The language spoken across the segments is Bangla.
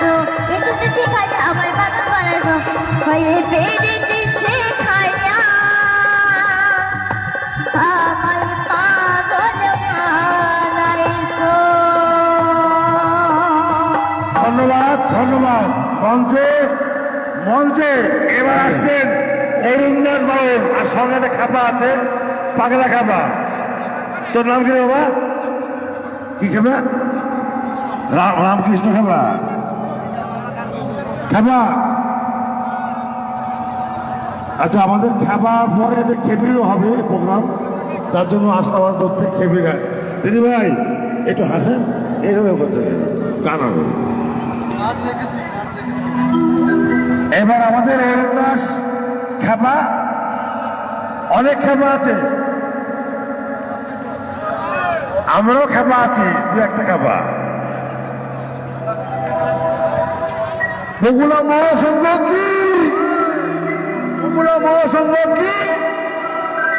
বানাইছো একটু শেখাই আমার পাগল বানাইছো হয়ে পেরেতে আমায় ধন্যবাদ ধন্যবাদ। মঞ্চে মঞ্চে এবার আসছেন অরুণদাস বাবু। আর সঙ্গে একটা খাপা আছে, পাগলা খাপা তোর নাম কি বাবা? কি খাবা রাম রামকৃষ্ণ খাবা খাবা আচ্ছা আমাদের খাবার পরে একটা হবে প্রোগ্রাম, তার জন্য আশাবাদ করতে খেপে গায় দিদি ভাই, একটু হাসেন? এইভাবে করতে গান হবে এবার আমাদের অরুণদাস খেপা। অনেক খেপা আছে। আমরাও খেপা আছি, দু একটা খেপা। বগুলা মহাসংঘ কি? বগুলা মহাসংঘ কি?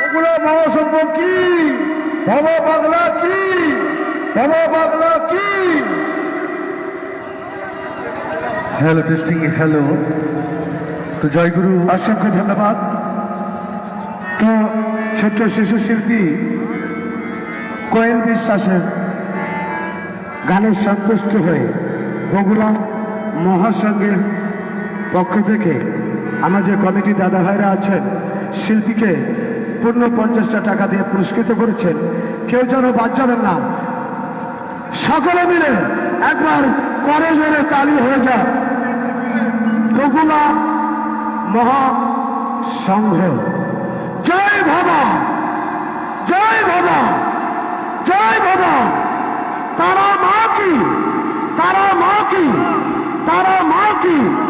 বগুলা মহাসংঘ কি? বাবা পাগলা কি? বাবা পাগলা কি? হ্যালো টেস্টিং হ্যালো তো জয়গুরু অসংখ্য ধন্যবাদ। তো ছোট্ট শিশু শিল্পী কোয়েল বিশ্বাসের গানের সন্তুষ্ট হয়ে বগুড়া মহাসংঘের পক্ষ থেকে আমার যে কমিটি দাদা ভাইরা আছেন, শিল্পীকে পূর্ণ পঞ্চাশটা টাকা দিয়ে পুরস্কৃত করেছেন, কেউ যেন বাদ যাবেন না। সকলে মিলে একবার করে জোরে তালি হয়ে যা বগুলা মহা সংঘ জয় বাবা জয় বাবা জয় বাবা তারা মা কি তারা মা কি তারা মা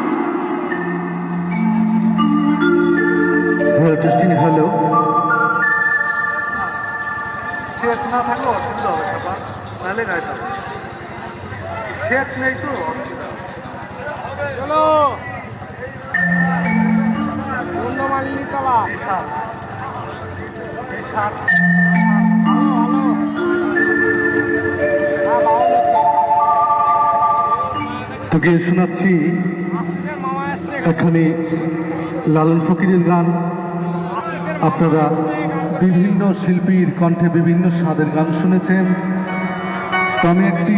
কি হ্যালো। শেট না থাকলে অসুবিধা হবে খাবার নাহলে গাইতে হবে শেট নেই তো অসুবিধা। চলো। বন্ধমালিনী তলা বিশাল। বিশাল। ভালো হ্যাঁ ভালো তোকে শোনাচ্ছি। এখানে লালন ফকিরের গান। আপনারা বিভিন্ন শিল্পীর কণ্ঠে বিভিন্ন স্বাদের গান শুনেছেন। আমি একটি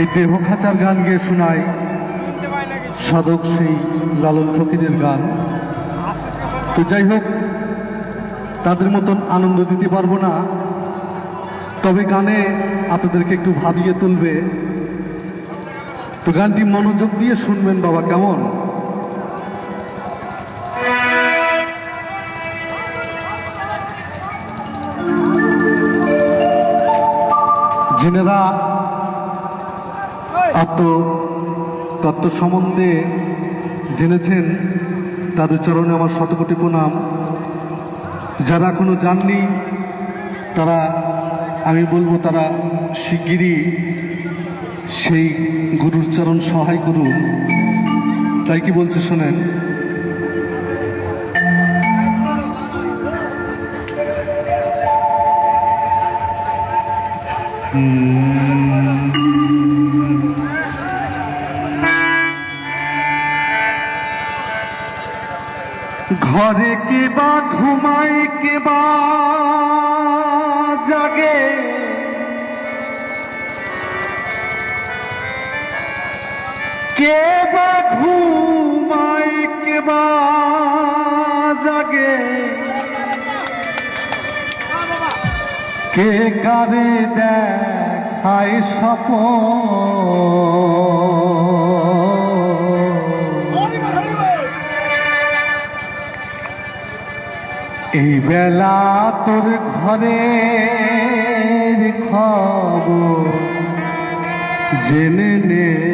এই দেহ খাঁচার গান গিয়ে শোনাই সাধক সেই লালন ফকিরের গান। তো যাই হোক, তাদের মতন আনন্দ দিতে পারব না। তবে গানে আপনাদেরকে একটু ভাবিয়ে তুলবে। তো গানটি মনোযোগ দিয়ে শুনবেন বাবা, কেমন? যিনারা আত্ম তত্ত্ব সম্বন্ধে জেনেছেন, তাদের চরণে আমার শতকোটি প্রণাম। যারা এখনও জাননি তারা, আমি বলব তারা শিগগিরই সেই গুরুর চরণ সহায় করুন। তাই কি বলছে শোনেন? ঘরে কে বা ঘুমায় কে বা জাগে কে বা ঘুমায়, কে বা জাগে? কে কারে দেখায় স্বপন? এই বেলা তোর ঘরের খবর জেনে নে।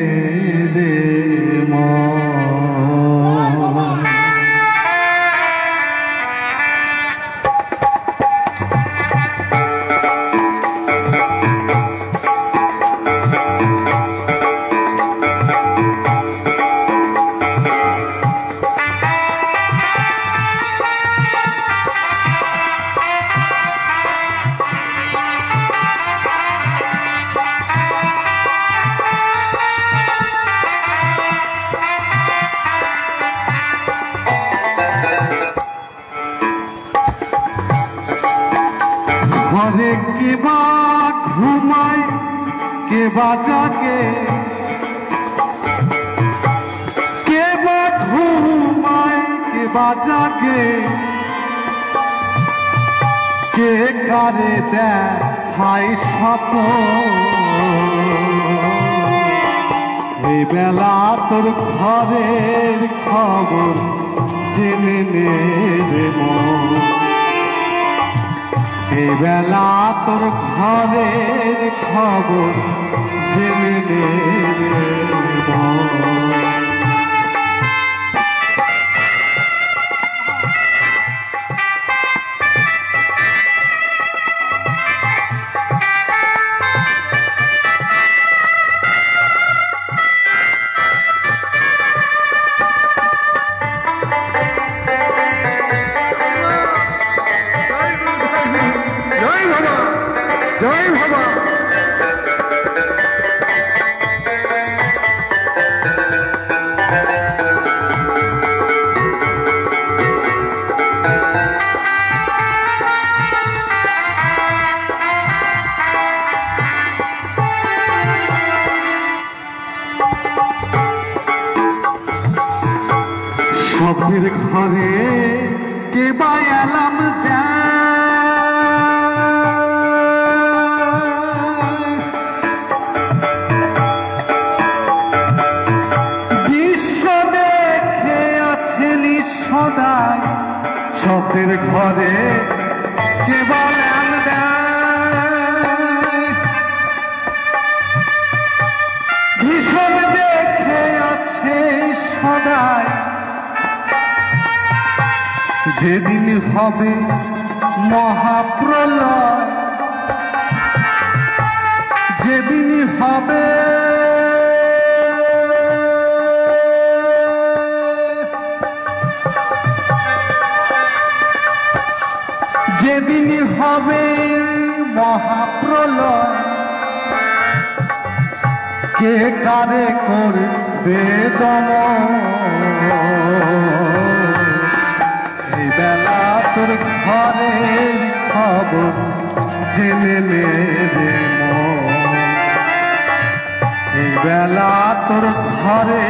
বাজাকে কে বা ঘুমায়, কে বাজাকে কে কারে দেয় স্বপ্ন এই বেলা তোর ঘরের খবর জেনে নে রে মন। বেলা তোর ঘরের খবর জেনে যেদিন হবে মহাপ্রলয় যেদিন হবে যেদিন হবে মহাপ্রলয় কে কারে করবে দমন তোর ঘরে খবর জেনে নেবে। এই বেলা তোর ঘরে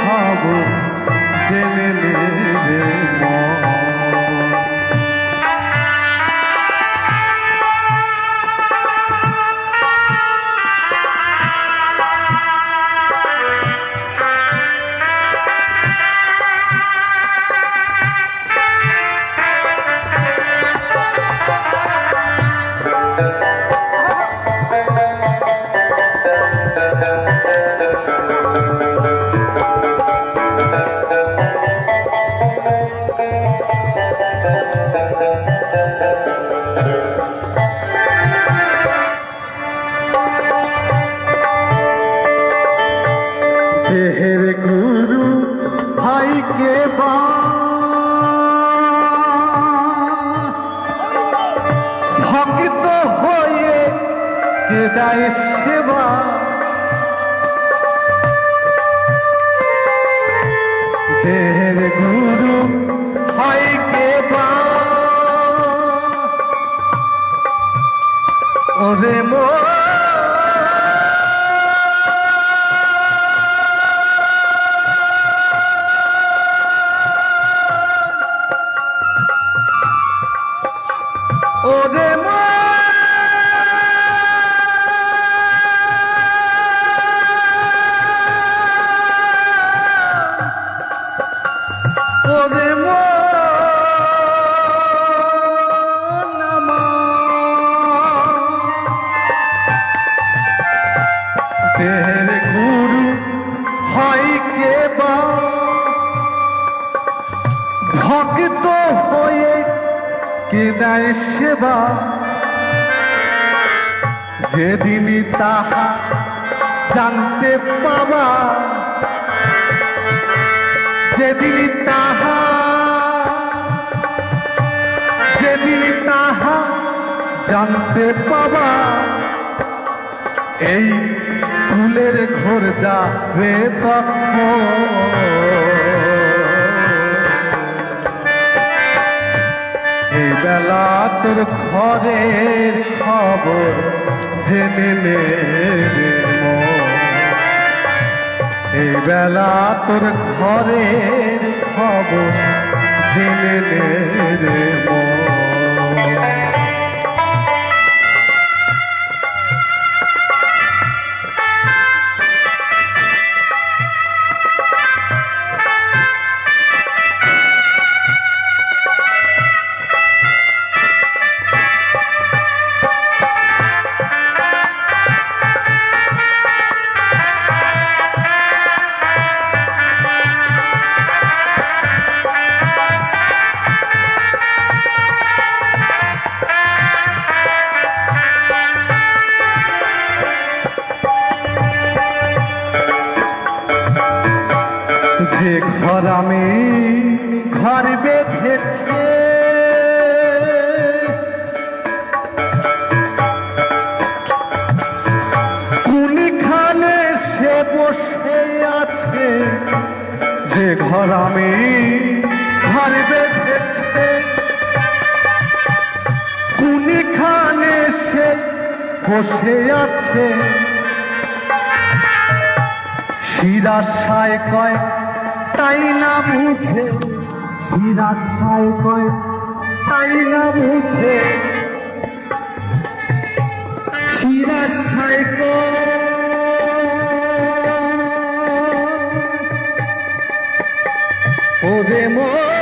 খবর বা? ভক্ত হয়ে কে দেয় সেবা? দেহের গুরু ভাইকে বা? ওরে মো ওরে মা। দেয় সেবা যেদিন তাহা জানতে পাবা যেদিন তাহা যেদিন তাহা জানতে পাবা, এই ফুলের ঘোর যাবে তখন তোর ঘরের খবর জেনে নে এই বেলা তোর ঘরের খবর জেনে নে রে মন। যে ঘর আমি ঘর বেঁধেছে, কোনখানে সে বসে আছে? শিরাশায় কয়, তাই না বুঝে? শিরাশায় কয়, তাই না বুঝে? শিরাশায় কয় Podemos